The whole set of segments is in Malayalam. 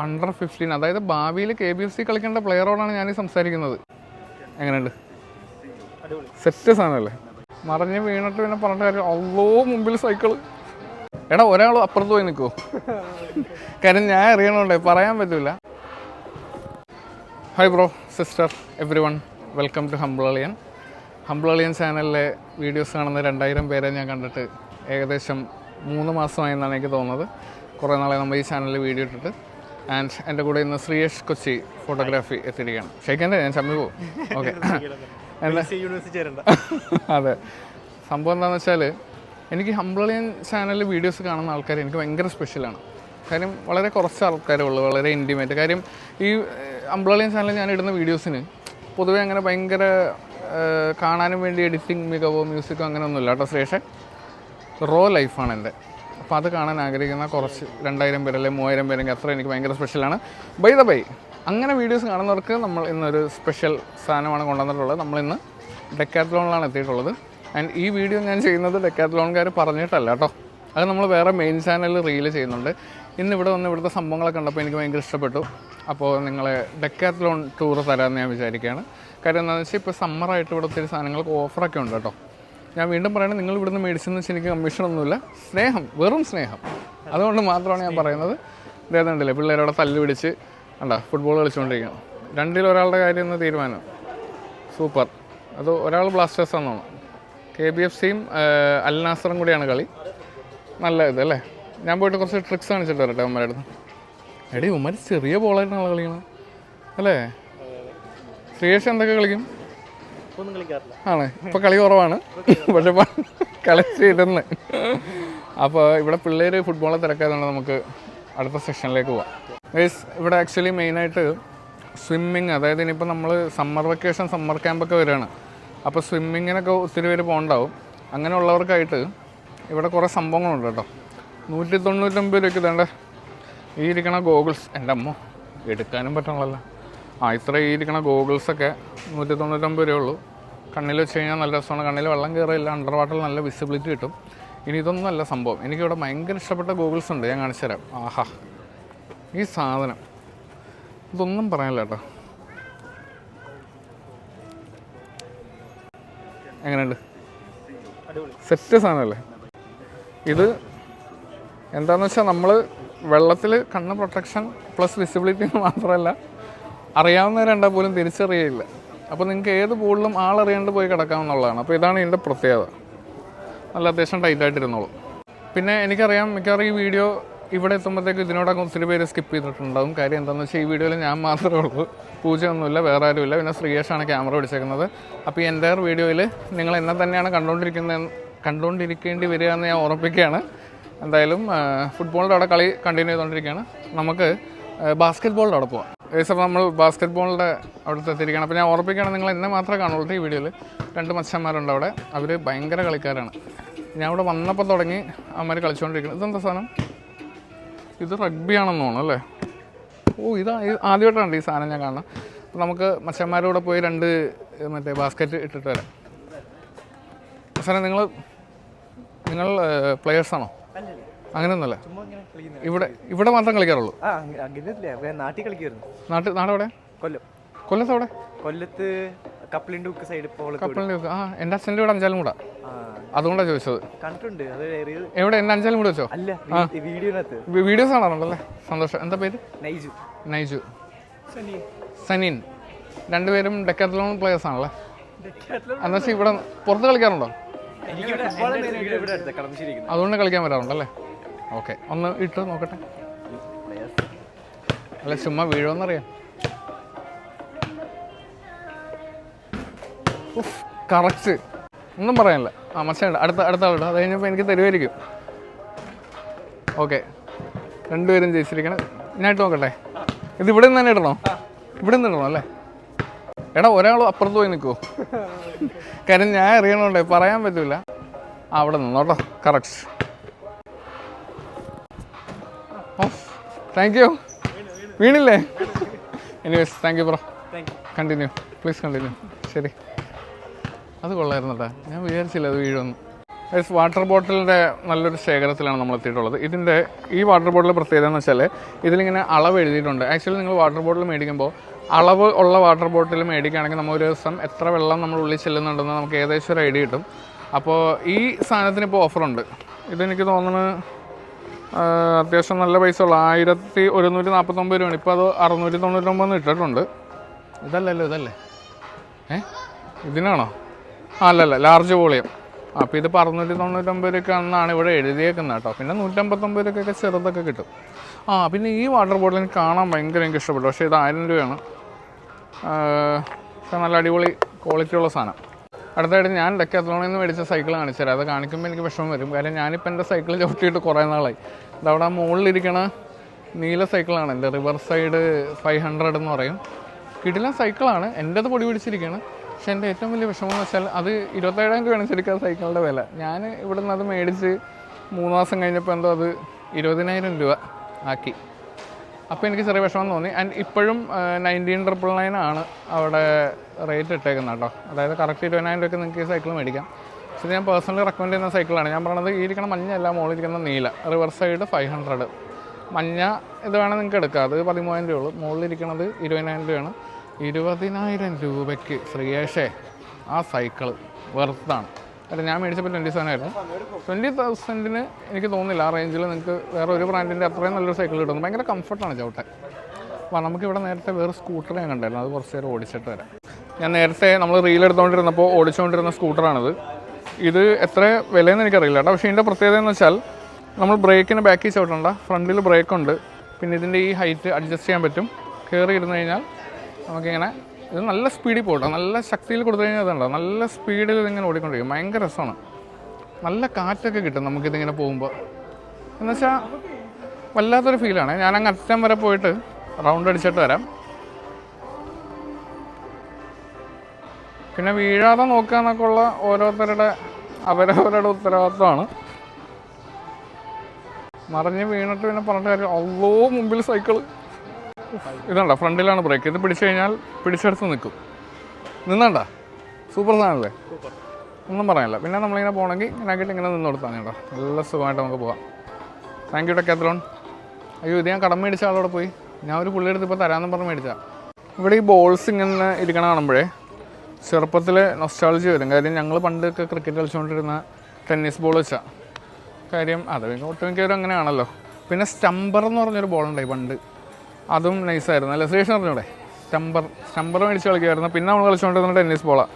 അണ്ടർ ഫിഫ്റ്റീൻ അതായത് ഭാവിയിൽ കെ ബി എഫ് സി കളിക്കേണ്ട പ്ലെയറോടാണ് ഞാൻ സംസാരിക്കുന്നത്. എങ്ങനെയുണ്ട്? സെറ്റ് സാധനമല്ലേ? മറിഞ്ഞ് വീണിട്ട് പിന്നെ പറഞ്ഞ കാര്യം അല്ലോ മുമ്പിൽ സൈക്കിൾ എടാ ഒരാൾ അപ്പുറത്ത് പോയി നിൽക്കുമോ കാര്യം ഞാൻ അറിയണോണ്ടേ പറയാൻ പറ്റില്ല hi bro sister every one welcome to ഹംബിളിയൻ ഹംബിളിയൻ ചാനലിലെ വീഡിയോസ് കാണുന്ന രണ്ടായിരം പേരെ ഞാൻ കണ്ടിട്ട് ഏകദേശം മൂന്ന് മാസമായി എന്നാണ് എനിക്ക് തോന്നുന്നത്. കുറേ നാളെ നമ്മൾ ഈ ചാനലിൽ വീഡിയോ ഇട്ടിട്ട്. ആൻഡ് എന്റെ കൂടെ ഇന്ന് ശ്രീയേഷ് കൊച്ചി ഫോട്ടോഗ്രാഫി എത്തിയിരിക്കുകയാണ്. ക്ഷയിക്കണ്ടേ? ഞാൻ ചമ്മി പോകും ഓക്കെ അതെ. സംഭവം എന്താണെന്ന് വെച്ചാൽ എനിക്ക് ഹംബ്ലിയൻ ചാനലിൽ വീഡിയോസ് കാണുന്ന ആൾക്കാർ എനിക്ക് ഭയങ്കര സ്പെഷ്യലാണ് കാര്യം വളരെ കുറച്ച് ആൾക്കാരേ ഉള്ളൂ വളരെ ഇന്റിമേറ്റ് കാര്യം ഈ അംബ്ലിയൻ ചാനലിൽ ഞാൻ ഇടുന്ന വീഡിയോസിന് പൊതുവെ അങ്ങനെ ഭയങ്കര കാണാനും വേണ്ടി എഡിറ്റിംഗ് മികവോ മ്യൂസിക്കോ അങ്ങനെ ഒന്നുമില്ല കേട്ടോ ശ്രേഷ റോ ലൈഫാണ് എന്റെ. അപ്പോൾ അത് കാണാൻ ആഗ്രഹിക്കുന്ന കുറച്ച് രണ്ടായിരം പേര് അല്ലെങ്കിൽ മൂവായിരം പേരെങ്കിൽ അത്ര എനിക്ക് ഭയങ്കര സ്പെഷ്യലാണ് ബൈ ദ ബൈ അങ്ങനെ വീഡിയോസ് കാണുന്നവർക്ക് നമ്മൾ ഇന്നൊരു സ്പെഷ്യൽ സാധനമാണ് കൊണ്ടുവന്നിട്ടുള്ളത്. നമ്മളിന്ന് ഡെക്കാത്ലോണിലാണ് എത്തിയിട്ടുള്ളത്. ആൻഡ് ഈ വീഡിയോ ഞാൻ ചെയ്യുന്നത് ഡെക്കാത്ലോൺകാർ പറഞ്ഞിട്ടല്ല കേട്ടോ. അത് നമ്മൾ വേറെ മെയിൻ ചാനലിൽ റീൽ ചെയ്യുന്നുണ്ട്. ഇന്ന് ഇവിടെ വന്ന് ഇവിടുത്തെ സംഭവങ്ങളൊക്കെ കണ്ടപ്പോൾ എനിക്ക് ഭയങ്കര ഇഷ്ടപ്പെട്ടു. അപ്പോൾ നിങ്ങളെ ഡെക്കാത്ലോൺ ടൂർ തരാമെന്ന് ഞാൻ വിചാരിക്കുകയാണ് കാര്യം എന്താണെന്ന് വെച്ചാൽ ഇപ്പോൾ സമ്മറായിട്ട് ഇവിടെ ഒത്തിരി സാധനങ്ങൾക്ക് ഓഫറൊക്കെ ഉണ്ട് കേട്ടോ. ഞാൻ വീണ്ടും പറയണത് നിങ്ങൾ ഇവിടുന്ന് മേടിച്ചെന്ന് വെച്ചാൽ എനിക്ക് കമ്മീഷനൊന്നുമില്ല. സ്നേഹം വെറും സ്നേഹം. അതുകൊണ്ട് മാത്രമാണ് ഞാൻ പറയുന്നത്. ഇതേതുണ്ടല്ലേ പിള്ളേരോടെ തല്ല് പിടിച്ച് കണ്ട ഫുട്ബോൾ കളിച്ചുകൊണ്ടിരിക്കണം രണ്ടിൽ ഒരാളുടെ കാര്യം ഒന്ന് തീരുമാനം. സൂപ്പർ. അത് ഒരാൾ ബ്ലാസ്റ്റേഴ്സ് ആണെന്നാണ്. കെ ബി എഫ് സിയും അൽ നാസറും കൂടിയാണ് കളി. നല്ല ഇത് അല്ലേ? ഞാൻ പോയിട്ട് കുറച്ച് ട്രിക്സ് കാണിച്ചിട്ട് വരട്ടെ ഉമ്മയുടെ എടി ഉമ്മര് ചെറിയ ബോളായിട്ടാണ് കളിക്കണം അല്ലേ? ശ്രീയേഷ് എന്തൊക്കെ കളിക്കും? ആണ്. ഇപ്പൊ കളി കുറവാണ്. പക്ഷെ പ- ചെയ്തെന്ന് അപ്പോൾ ഇവിടെ പിള്ളേർ ഫുട്ബോളെ തിരക്കായതുകൊണ്ട് നമുക്ക് അടുത്ത സെക്ഷനിലേക്ക് പോവാം. ഇവിടെ ആക്ച്വലി മെയിനായിട്ട് സ്വിമ്മിങ് അതായത് ഇനിയിപ്പോൾ നമ്മൾ സമ്മർ വെക്കേഷൻ സമ്മർ ക്യാമ്പൊക്കെ വരികയാണ്. അപ്പോൾ സ്വിമ്മിങ്ങിനൊക്കെ ഒത്തിരി പേര് പോകണ്ടാവും. അങ്ങനെയുള്ളവർക്കായിട്ട് ഇവിടെ കുറേ സംഭവങ്ങളുണ്ട് കേട്ടോ. നൂറ്റി തൊണ്ണൂറ്റൊമ്പത് രൂപയ്ക്ക് ഇതേണ്ട ഈ ഇരിക്കണ ഗോഗിൾസ് എന്റെ അമ്മ എടുക്കാനും പറ്റണമല്ലോ. ആ ഇത്ര ഇരിക്കണ ഗോഗിൾസൊക്കെ നൂറ്റി തൊണ്ണൂറ്റൊമ്പത് രൂപ ഉള്ളൂ കണ്ണിൽ വെച്ച് കഴിഞ്ഞാൽ നല്ല രസമാണ്. കണ്ണിൽ വെള്ളം കയറില്ല അണ്ടർ വാട്ടറിൽ നല്ല വിസിബിലിറ്റി കിട്ടും. ഇനി ഇതൊന്നും അല്ല സംഭവം. എനിക്കിവിടെ ഭയങ്കര ഇഷ്ടപ്പെട്ട ഗോഗിൾസ് ഉണ്ട്. ഞാൻ കാണിച്ചു തരാം. ആഹാ. ഈ സാധനം. ഇതൊന്നും പറയാനില്ല കേട്ടോ. എങ്ങനെയുണ്ട്? സെറ്റ് സാധനമല്ലേ? ഇത് എന്താണെന്ന് വെച്ചാൽ നമ്മൾ വെള്ളത്തിൽ കണ്ണ് പ്രൊട്ടക്ഷൻ പ്ലസ് വിസിബിലിറ്റി മാത്രമല്ല അറിയാവുന്നവരുണ്ടാ പോലും തിരിച്ചറിയില്ല അപ്പോൾ നിങ്ങൾക്ക് ഏത് പൂളിലും ആളറിയാണ്ട് പോയി കിടക്കാമെന്നുള്ളതാണ്. അപ്പോൾ ഇതാണ് ഇതിന്റെ പ്രത്യേകത. നല്ല അത്യാവശ്യം ടൈറ്റായിട്ടിരുന്നോളൂ പിന്നെ എനിക്കറിയാം മിക്കവാറും ഈ വീഡിയോ ഇവിടെ എത്തുമ്പോഴത്തേക്ക് ഇതിനോടൊക്കെ ഒത്തിരി പേര് സ്കിപ്പ് ചെയ്തിട്ടുണ്ടാകും കാര്യം എന്താണെന്ന് വെച്ചാൽ ഈ വീഡിയോയിൽ ഞാൻ മാത്രമേ ഉള്ളൂ. പൂജയൊന്നുമില്ല വേറെ ആരുമില്ല. പിന്നെ ശ്രീയേഷാണ് ക്യാമറ പിടിച്ചേക്കുന്നത്. അപ്പോൾ ഈ എന്റെ വീഡിയോയിൽ നിങ്ങൾ എന്നെ തന്നെയാണ് കണ്ടുകൊണ്ടിരിക്കുന്നത് കണ്ടുകൊണ്ടിരിക്കേണ്ടി വരിക എന്ന് ഞാൻ ഓർമ്മിപ്പിക്കുകയാണ്. എന്തായാലും ഫുട്ബോളിന്റെ അവിടെ കളി കണ്ടിന്യൂ ചെയ്തുകൊണ്ടിരിക്കുകയാണ് നമുക്ക് ബാസ്കറ്റ് ബോളിന്റെ അവിടെ പോവാം ഏകദേശം നമ്മൾ ബാസ്ക്കറ്റ് ബോളിന്റെ അവിടുത്തെ എത്തിയിരിക്കുകയാണ്. അപ്പോൾ ഞാൻ ഓർപ്പിക്കുകയാണ് നിങ്ങൾ എന്നെ മാത്രമേ കാണുള്ളൂ ഈ വീഡിയോയിൽ രണ്ട് മച്ചന്മാരുണ്ട് അവിടെ. അവർ ഭയങ്കര കളിക്കാരാണ്. ഞാൻ അവിടെ വന്നപ്പോൾ തുടങ്ങി അമ്മമാർ കളിച്ചുകൊണ്ടിരിക്കുന്നത് ഇതെന്താ സാധനം? ഇത് റഗ്ബി ആണെന്ന് തോന്നുന്നു അല്ലേ? ഓ ഇതാ ആദ്യമായിട്ടാണ് ഈ സാധനം ഞാൻ കാണുന്നത്. അപ്പോൾ നമുക്ക് മച്ചന്മാരോടെ പോയി രണ്ട് മറ്റേ ബാസ്ക്കറ്റ് ഇട്ടിട്ട് വരാം. സാറേ നിങ്ങൾ നിങ്ങൾ പ്ലെയേഴ്സാണോ കളിക്കുന്നത് ഇവിടെ ഇവിടെ മാത്രം കളിക്കാറുള്ളൂ. നാട്ടിൽ കളിക്കുമായിരുന്നു നാട്ടിൽ നാടെവിടെ? കൊല്ലം. കൊല്ലത്ത് അവിടെ കൊല്ലത്ത് കപ്പലിന്റെ സൈഡ് ഇപ്പോൾ കപ്പലിന്റെ ആ എന്റെ അച്ഛന്റെ ഇവിടെ അഞ്ചാലും കൂടാ അതുകൊണ്ടാണ് ചോദിച്ചത്. കണ്ടിട്ടുണ്ട്. എവിടെ? എന്റെ അഞ്ചാലും കൂടെ വെച്ചോ? അല്ല വീഡിയോനകത്ത്. വീഡിയോസ് കാണാറുണ്ടല്ലേ? സന്തോഷം. എന്താ പേര്? നൈജു. നൈജു. സനീൻ. രണ്ടുപേരും ഡെക്കാത്തലോൺ പ്ലേയേഴ്സ് ആണല്ലേ? എന്താ വെച്ചാൽ ഇവിടെ പുറത്ത് കളിക്കാറുണ്ടോ? അതുകൊണ്ട് കളിക്കാൻ വരാറുണ്ടല്ലേ? ഓക്കെ ഒന്ന് ഇട്ട് നോക്കട്ടെ. അല്ല ചുമ്മാ വീഴുമെന്നറിയാം കറക്റ്റ്. ഒന്നും പറയാനില്ല. ആ മച്ചാണ്ട് അടുത്ത അടുത്ത ആളുണ്ട് അത് കഴിഞ്ഞപ്പോൾ എനിക്ക് തരുമായിരിക്കും ഓക്കെ രണ്ടുപേരും ജയിച്ചിരിക്കണം. ഇതിനായിട്ട് നോക്കട്ടെ. ഇത് ഇവിടെ നിന്ന് തന്നെ ഇടണോ? ഇവിടെ നിന്ന് ഇടണോ അല്ലേ? എടാ ഒരാൾ അപ്പുറത്ത് പോയി നിൽക്കുമോ കാര്യം ഞാൻ അറിയണോണ്ടേ പറയാൻ പറ്റില്ല ആ അവിടെ നിന്നോട്ടോ. Correct. Thank you വീണില്ലേ? Anyways thank you bro continue please continue ശരി. അത് കൊള്ളായിരുന്നു കേട്ടോ ഞാൻ വിചാരിച്ചില്ല അത് വീഴുമെന്ന്. ഗൈസ് വാട്ടർ ബോട്ടിലിന്റെ നല്ലൊരു ശേഖരത്തിലാണ് നമ്മൾ എത്തിയിട്ടുള്ളത്. ഇതിന്റെ ഈ വാട്ടർ ബോട്ടിൽ പ്രത്യേകത എന്ന് വെച്ചാൽ ഇതിലിങ്ങനെ അളവ് എഴുതിയിട്ടുണ്ട്. ആക്ച്വലി നിങ്ങൾ വാട്ടർ ബോട്ടിൽ മേടിക്കുമ്പോൾ അളവ് ഉള്ള വാട്ടർ ബോട്ടിൽ മേടിക്കുകയാണെങ്കിൽ നമ്മൾ ഒരു ദിവസം എത്ര വെള്ളം നമ്മൾ ഉള്ളിൽ ചെല്ലുന്നുണ്ടെന്ന് നമുക്ക് ഏകദേശം ഒരു ഐഡിയ കിട്ടും. അപ്പോൾ ഈ സാധനത്തിന് ഇപ്പോൾ ഓഫറുണ്ട് ഇതെനിക്ക് തോന്നുന്നത് അത്യാവശ്യം നല്ല പൈസ ഉള്ള. ആയിരത്തി ഒരുന്നൂറ്റി നാൽപ്പത്തൊമ്പത് രൂപയാണ്. ഇപ്പോൾ അത് അറുന്നൂറ്റി തൊണ്ണൂറ്റൊമ്പത് ഇട്ടിട്ടുണ്ട്. ഇതല്ലല്ലോ ഇതല്ലേ? ഏ? ഇതിനാണോ? ആ അല്ലല്ല ലാർജ് വോളിയം. അപ്പോൾ ഇത് അറുന്നൂറ്റി തൊണ്ണൂറ്റൊമ്പത് രൂപയ്ക്കാണെന്നാണ് ഇവിടെ എഴുതിയേക്കുന്നത് കേട്ടോ. പിന്നെ നൂറ്റമ്പത്തൊമ്പത് രൂപയ്ക്കൊക്കെ ചെറുതൊക്കെ കിട്ടും. ആ പിന്നെ ഈ വാട്ടർ ബോട്ടിൽ എനിക്ക് കാണാൻ ഭയങ്കര എനിക്ക് ഇഷ്ടപ്പെട്ടു. പക്ഷേ ഇത് ആയിരം രൂപയാണ്. പക്ഷേ നല്ല അടിപൊളി ക്വാളിറ്റിയുള്ള സാധനം. അടുത്തായിട്ട് ഞാൻ ഡെക്കാത്തോണിൽ നിന്ന് മേടിച്ച സൈക്കിൾ കാണിച്ചു തരാം അത് കാണിക്കുമ്പോൾ എനിക്ക് വിഷമം വരും. കാര്യം ഞാനിപ്പോൾ എന്റെ സൈക്കിൾ ചവിട്ടിയിട്ട് കുറേ നാളായി. ഇതവിടെ മുകളിലിരിക്കണ നീല സൈക്കിളാണ്. എന്റെ റിവർ സൈഡ് ഫൈവ് ഹൺഡ്രഡ് എന്ന് പറയും. കിടിലൻ സൈക്കിളാണ്. എന്റെത് പൊടി പിടിച്ചിരിക്കുകയാണ് പക്ഷെ എന്റെ ഏറ്റവും വലിയ വിഷമം എന്ന് വെച്ചാൽ അത് ഇരുപത്തേഴായിരം രൂപയാണ് ശരിക്കും ആ സൈക്കിളിന്റെ വില. ഞാൻ ഇവിടെ നിന്ന് അത് മേടിച്ച് മൂന്ന് മാസം കഴിഞ്ഞപ്പോൾ എന്തോ അത് ഇരുപതിനായിരം രൂപ ആക്കി. അപ്പോൾ എനിക്ക് ചെറിയ വിഷമം തോന്നി. ആൻഡ് ഇപ്പോഴും നയന്റീൻ ട്രിപ്പിൾ നയൻ ആണ് അവിടെ റേറ്റ് ഇട്ടേക്കുന്നത് കേട്ടോ അതായത് കറക്റ്റ് ഇരുപതിനായിരം രൂപയ്ക്ക് നിങ്ങൾക്ക് ഈ സൈക്കിൾ മേടിക്കാം. പക്ഷേ ഞാൻ പേഴ്സണലി റെക്കമെൻഡ് ചെയ്യുന്ന സൈക്കിളാണ് ഞാൻ പറഞ്ഞത് ഈ ഇരിക്കുന്ന മഞ്ഞല്ല മുകളിലിരിക്കുന്ന നീല. റിവർ സൈഡ് ഫൈവ് ഹൺഡ്രഡ് മഞ്ഞ ഇത് വേണം നിങ്ങൾക്ക് എടുക്കാം. അത് പതിമൂവായിരം രൂപ ഉള്ളൂ. മുകളിലിരിക്കണത് ഇരുപതിനായിരം രൂപയാണ്. ഇരുപതിനായിരം രൂപയ്ക്ക് ശ്രീയേഷേ ആ സൈക്കിൾ വെറുത്താണ് അല്ല ഞാൻ മേടിച്ചപ്പോൾ ട്വന്റി സെവൻ ആയിരുന്നു. ട്വന്റി തൗസൻഡിന് എനിക്ക് തോന്നുന്നില്ല ആ റേഞ്ചിൽ നിങ്ങൾക്ക് വേറെ ഒരു ബ്രാൻഡിന്റെ അത്രയും നല്ലൊരു സൈക്കിൾ കിട്ടുന്നു ഭയങ്കര കംഫർട്ടാണ് ചവിട്ടാൻ. അപ്പോൾ നമുക്കിവിടെ നേരത്തെ വേറെ സ്കൂട്ടർ ഞാൻ കണ്ടായിരുന്നു. അത് കുറച്ച് നേരം ഓടിച്ചിട്ട് വരാം. ഞാൻ നേരത്തെ നമ്മൾ റീൽ എടുത്തുകൊണ്ടിരുന്നപ്പോൾ ഓടിച്ചുകൊണ്ടിരുന്ന സ്കൂട്ടറാണിത് ഇത് എത്ര വിലയെന്ന് എനിക്കറിയില്ല കേട്ടോ. പക്ഷേ ഇതിന്റെ പ്രത്യേകത എന്ന് വെച്ചാൽ നമ്മൾ ബ്രേക്കിന് ബാക്കിൽ ചവിട്ടണ്ട. ഫ്രണ്ടിൽ ബ്രേക്കുണ്ട് പിന്നെ ഇതിന്റെ ഈ ഹൈറ്റ് അഡ്ജസ്റ്റ് ചെയ്യാൻ പറ്റും. കയറി ഇരുന്ന് കഴിഞ്ഞാൽ നമുക്കിങ്ങനെ ഇത് നല്ല സ്പീഡിൽ പോകട്ടോ നല്ല ശക്തിയിൽ കൊടുത്തു കഴിഞ്ഞാൽ അതുണ്ടോ നല്ല സ്പീഡിൽ ഇതിങ്ങനെ ഓടിക്കൊണ്ടിരിക്കും. ഭയങ്കര രസമാണ്. നല്ല കാറ്റൊക്കെ കിട്ടും നമുക്കിതിങ്ങനെ പോകുമ്പോൾ എന്നുവെച്ചാൽ വല്ലാത്തൊരു ഫീലാണ് ഞാൻ അങ്ങ് അറ്റം വരെ പോയിട്ട് റൗണ്ട് അടിച്ചിട്ട് വരാം. പിന്നെ വീഴാതെ നോക്കുക എന്നൊക്കെ ഉള്ള ഓരോരുത്തരുടെ അവരവരുടെ ഉത്തരവാദിത്തമാണ് മറിഞ്ഞ് വീണിട്ട് പിന്നെ പറഞ്ഞിട്ട് കാര്യം അല്ലോ മുമ്പിൽ സൈക്കിൾ ഇതുണ്ട ഫ്രണ്ടിലാണ് ബ്രേക്ക് ഇത് പിടിച്ചു കഴിഞ്ഞാൽ പിടിച്ചെടുത്ത് നിൽക്കും. നിന്നണ്ട? സൂപ്പർ സാധനമല്ലേ ഒന്നും പറയാനില്ല. പിന്നെ നമ്മളിങ്ങനെ പോകണമെങ്കിൽ ഇങ്ങനെ ആക്കിയിട്ട് ഇങ്ങനെ നിന്ന് കൊടുത്താൽ കേട്ടോ. നല്ല സുഖമായിട്ട് നമുക്ക് പോകാം. താങ്ക് യു ടെക്കാത്രോൺ അയ്യോ ഇത് ഞാൻ കടം മേടിച്ച ആളോടെ പോയി. ഞാൻ ഒരു പുള്ളി എടുത്ത് ഇപ്പോൾ തരാമെന്ന് പറഞ്ഞ് മേടിച്ചാൽ ഇവിടെ ഈ ബോൾസ് ഇങ്ങനെ ഇരിക്കണ കാണുമ്പോഴേ ചെറുപ്പത്തിൽ നൊസ്റ്റാളജി വരും. കാര്യം ഞങ്ങൾ പണ്ടൊക്കെ ക്രിക്കറ്റ് കളിച്ചുകൊണ്ടിരുന്ന ടെന്നീസ് ബോൾ വെച്ചാൽ കാര്യം അത് ഒട്ടുമിക്കവരും അങ്ങനെയാണല്ലോ. പിന്നെ സ്റ്റംബർ എന്ന് പറഞ്ഞൊരു ബോൾ ഉണ്ടായി പണ്ട്. അതും നൈസായിരുന്നു. അല്ല? ശ്രീകൃഷ്ണൻ പറഞ്ഞൂടെ? സ്റ്റംബർ സ്റ്റംബർ മേടിച്ച് കളിക്കുമായിരുന്നു. പിന്നെ നമ്മൾ കളിച്ചുകൊണ്ടിരുന്ന ടെന്നീസ് ബോളാണ്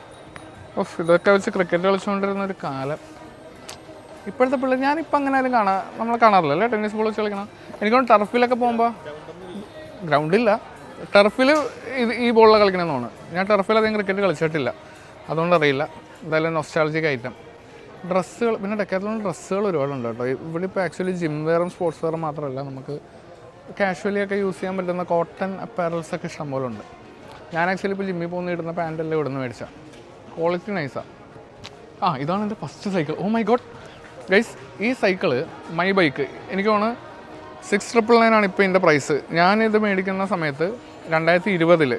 ഓഫ് ഇതൊക്കെ വെച്ച് ക്രിക്കറ്റ് കളിച്ചുകൊണ്ടിരുന്ന ഒരു കാലം. ഇപ്പോഴത്തെ പിള്ളേർ ഞാനിപ്പോൾ അങ്ങനെ ആരും കാണാം നമ്മൾ കാണാറില്ല? അല്ലേ? ടെന്നീസ് ബോൾ വെച്ച് കളിക്കണം എനിക്കൊന്ന് ടർഫിലൊക്കെ പോകുമ്പോൾ ഗ്രൗണ്ടില്ല ടർഫിൽ ഇത് ഈ ബോളിലാണ് കളിക്കണമെന്ന് തോന്നുന്നു. ഞാൻ ടർഫിൽ അധികം ക്രിക്കറ്റ് കളിച്ചിട്ടില്ല. അതുകൊണ്ട് അറിയില്ല. എന്തായാലും നൊസ്റ്റാളജിക് ഐറ്റം ഡ്രസ്സുകൾ പിന്നെ ഡെക്കാത്തോളം ഡ്രസ്സുകൾ ഒരുപാടുണ്ട് കേട്ടോ. ഇവിടെ ഇപ്പോൾ ആക്ച്വലി ജിം വെയറും സ്പോർട്സ് വെയറും മാത്രമല്ല നമുക്ക് കാഷ്വലി ഒക്കെ യൂസ് ചെയ്യാൻ പറ്റുന്ന കോട്ടൺ അപ്പാരൽസ് ഒക്കെ ഇഷ്ടംപോലെ ഉണ്ട് ഞാൻ ആക്ച്വലി ഇപ്പോൾ ജിമ്മിൽ പോകുന്ന ഇടുന്ന പാന്റെല്ലാം ഇവിടുന്ന് മേടിച്ചാൽ ക്വാളിറ്റി നൈസാണ് ആ ഇതാണ് എന്റെ first cycle oh my god guys ഈ സൈക്കിൾ മൈ ബൈക്ക് എനിക്ക് തോന്നുന്നു സിക്സ് ട്രിപ്പിൾ നയൻ ആണ് ഇപ്പോൾ ഇതിന്റെ പ്രൈസ് ഞാനിത് മേടിക്കുന്ന സമയത്ത് രണ്ടായിരത്തി ഇരുപതിൽ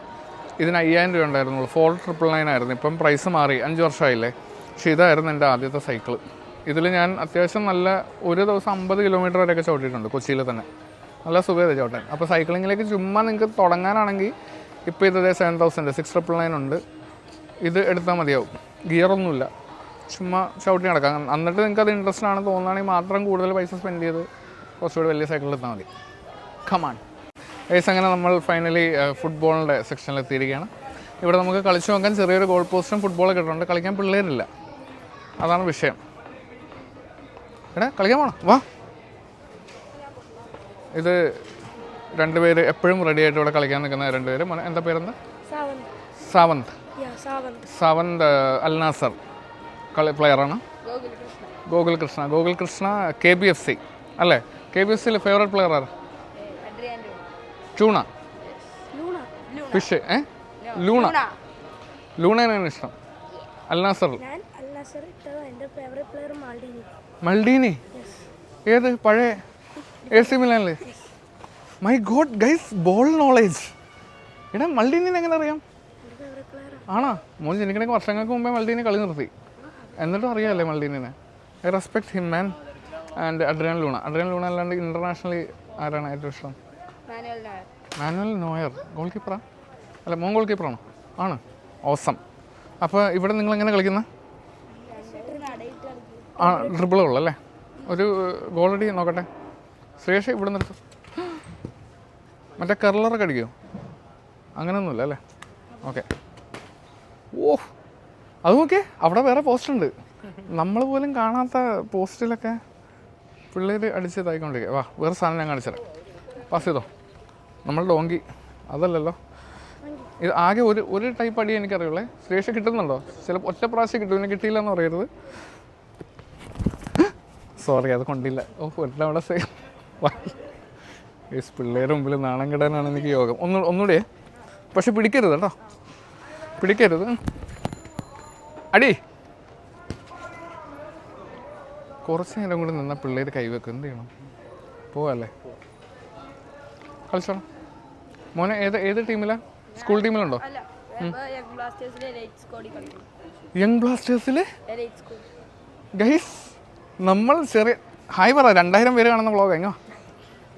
ഇതിന് അയ്യായിരം രൂപ ഉണ്ടായിരുന്നുള്ളൂ. ഫോർ ട്രിപ്പിൾ നയൻ ആയിരുന്നു. ഇപ്പം പ്രൈസ് മാറി. അഞ്ച് വർഷമായില്ലേ? പക്ഷേ ഇതായിരുന്നു എന്റെ ആദ്യത്തെ സൈക്കിൾ ഇതിൽ ഞാൻ അത്യാവശ്യം നല്ല ഒരു ദിവസം അമ്പത് കിലോമീറ്റർ വരെയൊക്കെ ചവിട്ടിയിട്ടുണ്ട് കൊച്ചിയിൽ തന്നെ. നല്ല സുഖമാണ് ചവിട്ടാൻ അപ്പോൾ സൈക്ലിങ്ങിലേക്ക് ചുമ്മാ നിങ്ങൾക്ക് തുടങ്ങാനാണെങ്കിൽ ഇപ്പോൾ ഇത് seven thousand six triple nine ഉണ്ട്. ഇത് എടുത്താൽ മതിയാവും. ഗിയറൊന്നുമില്ല ചുമ്മാ ചവിട്ടി നടക്കാം. എന്നിട്ട് നിങ്ങൾക്ക് അത് ഇൻട്രസ്റ്റ് ആണ് തോന്നുകയാണെങ്കിൽ മാത്രം കൂടുതൽ പൈസ സ്പെൻഡ് ചെയ്ത് കുറച്ചുകൂടി വലിയ സൈക്കിൾ എടുത്താൽ മതി. കമാൺ ഏസ് അങ്ങനെ നമ്മൾ ഫൈനലി ഫുട്ബോളിന്റെ സെക്ഷനിൽ എത്തിയിരിക്കുകയാണ്. ഇവിടെ നമുക്ക് കളിച്ചു നോക്കാൻ ചെറിയൊരു ഗോൾ പോസ്റ്റും ഫുട്ബോളൊക്കെ ഇട്ടിട്ടുണ്ട്. കളിക്കാൻ പിള്ളേരില്ല. അതാണ് വിഷയം. എടാ കളിക്കാൻ പോകണം വാ. ഇത് രണ്ടുപേര് എപ്പോഴും റെഡി ആയിട്ട് ഇവിടെ കളിക്കാൻ നിൽക്കുന്ന രണ്ടുപേര് എന്താ പേരെന്ന്. സാവന്ത്. സാവന്ത്. Al Nassr. കളി പ്ലെയറാണ് Gokul Krishna Gokul Krishna K B F C. അല്ലേ? കെ ബി എഫ് സിയിൽ ഫേവറേറ്റ് പ്ലെയർ ആർ ചൂണ. ഫിഷ് ഏ? ലൂണ. ലൂണേനാണ് ഇഷ്ടം. Al Nassr. ഞാൻ അൽ നസർ എന്റെ ഫേവറേറ്റ് പ്ലെയർ മാൾഡീനി. മൾഡീനി? ഏത്? പഴയ? A C മിലാനിൽ my god guys ball knowledge എടാ മൾഡീനിന്ന് എങ്ങനെ അറിയാം? ആണോ? മോൻ ജനിക്കണേക്ക് വർഷങ്ങൾക്ക് മുമ്പേ മൾഡീനെ കളി നിർത്തി. എന്നിട്ടും അറിയാമല്ലേ മൾഡീനിനെ I respect him man and Adrian Luna Adrian Luna അല്ലാണ്ട് ഇന്റർനാഷണലി ആരാണ് ഏറ്റവും ഇഷ്ടം? Manual noir. ഗോൾ കീപ്പറാ അല്ല മോൻ ഗോൾ കീപ്പറാണോ ആണ്. ഓസം അപ്പോൾ ഇവിടെ നിങ്ങൾ എങ്ങനെ കളിക്കുന്നത് ആ ഡ്രിബിളേ ഉള്ളൂ അല്ലേ? ഒരു ഗോളടി നോക്കട്ടെ. ശ്രീഷ ഇവിടെ നിർത്തും. മറ്റേ കർലറൊക്കെ അടിക്കുമോ അങ്ങനെയൊന്നുമില്ല അല്ലേ? ഓക്കെ ഓ അത് നോക്കിയേ അവിടെ വേറെ പോസ്റ്റ് ഉണ്ട്. നമ്മൾ പോലും കാണാത്ത പോസ്റ്റിലൊക്കെ പിള്ളേർ അടിച്ചതായിക്കൊണ്ടിരിക്കുക. വാ വേറെ സാധനം ഞാൻ കാണിച്ചുതരാം. പാസ് ചെയ്തോ? നമ്മൾ ഡോങ്കി അതല്ലല്ലോ. ഇത് ആകെ ഒരു ഒരു ടൈപ്പ് അടി എനിക്കറിയുള്ളേ. ശ്രീഷ കിട്ടുന്നുണ്ടോ? ചിലപ്പോൾ ഒറ്റ പ്രാവശ്യം കിട്ടും. പിന്നെ കിട്ടിയില്ല എന്ന് പറയരുത്. സോറി അത് കൊണ്ടില്ല. ഓ എല്ലാം അവിടെ സേം പിള്ളേരുടെ മുമ്പിൽ നാണം കെടാനാണ് എനിക്ക് യോഗം. ഒന്ന് ഒന്നുകൂടെ. പക്ഷെ പിടിക്കരുത് കേട്ടോ. പിടിക്കരുത്. അടി. കുറച്ച് നേരം കൂടി നിന്നാൽ പിള്ളേർ കൈവെക്കും. എന്ത് ചെയ്യണം? പോവല്ലേ? കളിച്ചോണം മോനെ ഏത് ഏത് ടീമിലാ? സ്കൂൾ ടീമിലുണ്ടോ? യങ് ബ്ലാസ്റ്റേഴ്സിലെ ഗൈസ് നമ്മൾ ചെറിയ ഹായ് പറ രണ്ടായിരം പേര് കാണുന്ന വ്ളോഗ് എങ്ങോ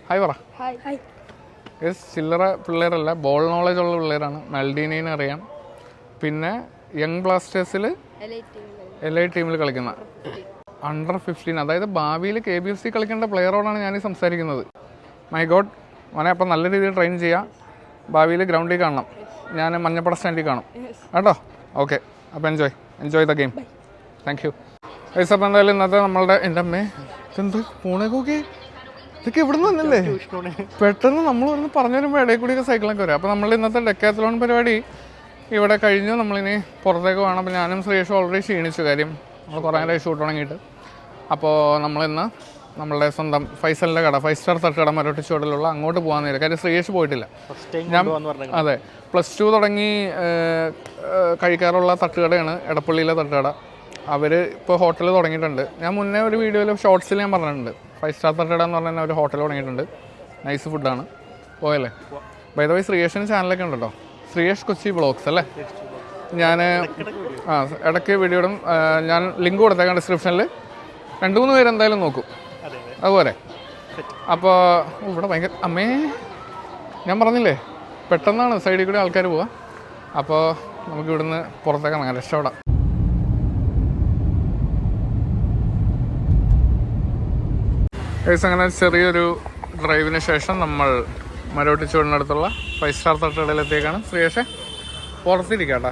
ഹായ് പറ. ഗൈസ് ചില്ലറ പിള്ളേരല്ല ബോൾ നോളജ് ഉള്ള പിള്ളേരാണ് മൽഡീനീനെ അറിയാം. പിന്നെ യങ് ബ്ലാസ്റ്റേഴ്സിൽ എലൈറ്റ് എൽ ഐ ടീമിൽ കളിക്കുന്ന. അണ്ടർ ഫിഫ്റ്റീൻ അതായത് ഭാവിയിൽ കെ ബി എഫ് സി കളിക്കേണ്ട പ്ലെയറോടാണ് ഞാൻ സംസാരിക്കുന്നത്. മൈ ഗോഡ് മോനെ അപ്പം നല്ല രീതിയിൽ ട്രെയിൻ ചെയ്യാം. ഭാവിയിൽ ഗ്രൗണ്ടിൽ കാണണം. ഞാൻ മഞ്ഞപ്പട സ്റ്റാൻഡിൽ കാണും. കേട്ടോ? ഓക്കെ അപ്പോൾ enjoy enjoy the game thank you അപ്പം എന്തായാലും ഇന്നത്തെ നമ്മളുടെ എന്റെ അമ്മേ ഇതെന്ത് പൂണേക്ക് ഓക്കെ ഇതൊക്കെ ഇവിടെ നിന്നല്ലേ പെട്ടെന്ന് നമ്മൾ ഒന്ന് പറഞ്ഞു വരുമ്പോൾ ഇടയിൽ കൂടിയൊക്കെ സൈക്കിളൊക്കെ വരും. അപ്പോൾ നമ്മൾ ഇന്നത്തെ ഡെക്കാത്തലോൺ പരിപാടി ഇവിടെ കഴിഞ്ഞു. നമ്മളിനി പുറത്തേക്ക് വേണം അപ്പോൾ ഞാനും ശ്രീഷും ഓൾറെഡി ക്ഷീണിച്ചു. കാര്യം നമ്മൾ കുറേ നേരം ഷൂട്ട് തുടങ്ങിയിട്ട്. അപ്പോൾ നമ്മളിന്ന് നമ്മളുടെ സ്വന്തം ഫൈസലിന്റെ കട ഫൈവ് സ്റ്റാർ തട്ടുകട മരോട്ടി ചുവടിലുള്ള അങ്ങോട്ട് പോകാൻ നേരം. കാര്യം ശ്രീയേഷ് പോയിട്ടില്ല. ഞാൻ അതെ പ്ലസ് ടു തുടങ്ങി കഴിക്കാറുള്ള തട്ടുകടയാണ് എടപ്പള്ളിയിലെ തട്ടുകട. അവർ ഇപ്പോൾ ഹോട്ടൽ തുടങ്ങിയിട്ടുണ്ട്. ഞാൻ മുന്നേ ഒരു വീഡിയോയിൽ ഷോർട്സിൽ ഞാൻ പറഞ്ഞിട്ടുണ്ട്. ഫൈവ് സ്റ്റാർ തട്ടട എന്ന് പറഞ്ഞ ഒരു ഹോട്ടൽ തുടങ്ങിയിട്ടുണ്ട്. നൈസ് ഫുഡാണ് പോയല്ലേ? ബൈ വൈ ശ്രീയേഷിന് ചാനലൊക്കെ ഉണ്ടല്ലോ. ശ്രീയേഷ് കൊച്ചി ബ്ലോഗ്സ് അല്ലേ? ഞാൻ ആ ഇടയ്ക്ക് വീഡിയോ ഇടും. ഞാൻ ലിങ്ക് കൊടുത്തേക്കാം ഡിസ്ക്രിപ്ഷനിൽ രണ്ട് മൂന്ന് പേരെന്തായാലും നോക്കും. അതെ അതെ അതുപോലെ. അപ്പോൾ ഇവിടെ ഭയങ്കര അമ്മേ. ഞാൻ പറഞ്ഞില്ലേ? പെട്ടെന്നാണ് സൈഡിൽ കൂടി ആൾക്കാർ പോവുക അപ്പോൾ നമുക്ക് ഇവിടുന്ന് പുറത്തേക്ക് രക്ഷപ്പെടാം. ഗൈസ് അങ്ങനെ ചെറിയൊരു ഡ്രൈവിന് ശേഷം നമ്മൾ മരവട്ടി ചൂടിനടുത്തുള്ള ഫൈവ് സ്റ്റാർ തട്ടുകടയിലെത്തിയേക്കാണ്. ശ്രീയേഷെ പുറത്തിരിക്കാം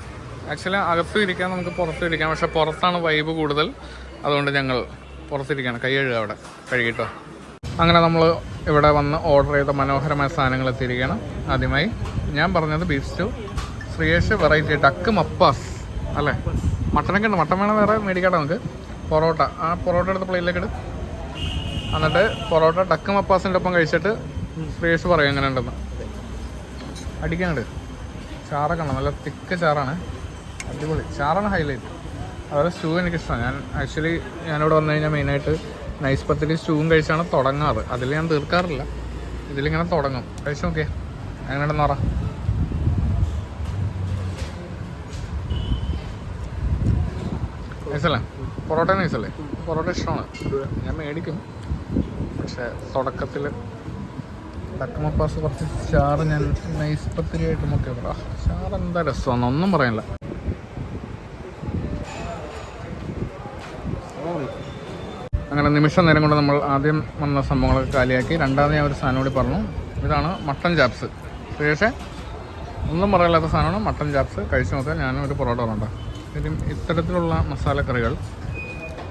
ആക്ച്വലി അകത്തും ഇരിക്കാം നമുക്ക് പുറത്തും ഇരിക്കാം. പക്ഷെ പുറത്താണ് വൈബ് കൂടുതൽ. അതുകൊണ്ട് ഞങ്ങൾ പുറത്തിരിക്കുകയാണ് കൈ അവിടെ. കഴുകിട്ടോ. അങ്ങനെ നമ്മൾ ഇവിടെ വന്ന് ഓർഡർ ചെയ്ത മനോഹരമായ സാധനങ്ങൾ എത്തിയിരിക്കുകയാണ്. ആദ്യമായി ഞാൻ പറഞ്ഞത് beef stew Sreeyesh variety duck mappas. അല്ലേ? മട്ടനൊക്കെ ഉണ്ട്. മട്ടൻ വേണം വേറെ മേടിക്കട്ടെ നമുക്ക്. പൊറോട്ട. ആ പൊറോട്ട എടുത്ത പ്ലേറ്റിലേക്ക് ഇട്. എന്നിട്ട് പൊറോട്ട ടക്ക് മപ്പാസിന്റെ ഒപ്പം കഴിച്ചിട്ട് ഫ്രേഷ് പറയും എങ്ങനെ ഉണ്ടെന്ന് അടിക്കാനുണ്ട്. ചാറൊക്കെ ഉണ്ട്? നല്ല തിക്ക് ചാറാണ്. അടിപൊളി. ചാറാണ് ഹൈലൈറ്റ് അതുപോലെ സ്റ്റൂ എനിക്കിഷ്ടമാണ് ഞാൻ ആക്ച്വലി ഞാനിവിടെ വന്നു കഴിഞ്ഞാൽ മെയിനായിട്ട് നൈസ് പത്തിരി സ്റ്റൂവും കഴിച്ചാണ് തുടങ്ങാറ്. അതിൽ ഞാൻ തീർക്കാറില്ല. ഇതിലിങ്ങനെ തുടങ്ങും. കഴിച്ചു നോക്കിയേ. എങ്ങനെയുണ്ടെന്ന് പറ. നൈസല്ലേ പൊറോട്ട നൈസല്ലേ പൊറോട്ട ഇഷ്ടമാണ്. ഞാൻ മേടിക്കും. പക്ഷേ തുടക്കത്തിൽ ഡക്കമപ്പാസ് കുറച്ച് ചാറ് ഞാൻ നൈസ് പത്തിരിയായിട്ട് മുക്കി പറ ചാറ് എന്താ രസമാണ് ഒന്നും പറയാനില്ല. അങ്ങനെ നിമിഷം നേരം കൊണ്ട് നമ്മൾ ആദ്യം വന്ന സംഭവങ്ങളൊക്കെ കാലിയാക്കി രണ്ടാമത് ഞാൻ ഒരു സാധനം കൂടി പറഞ്ഞു. ഇതാണ് മട്ടൺ ചാപ്സ്. പക്ഷേ ഒന്നും പറയാത്ത സാധനമാണ് മട്ടൺ ചാപ്സ് കഴിച്ചു നോക്കാൻ ഞാനും ഒരു പൊറോട്ട പറഞ്ഞിട്ടുണ്ട് ഇത്തരത്തിലുള്ള മസാലക്കറികൾ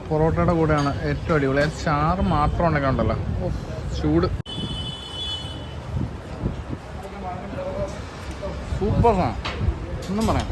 പൊറോട്ടയുടെ കൂടെയാണ് ഏറ്റവും അടിപൊളി. ചാറ് മാത്രം ഉണ്ടെങ്കിൽ ഉണ്ടല്ലോ ചൂട്. സൂപ്പർ സാ ഒന്നും പറയാം.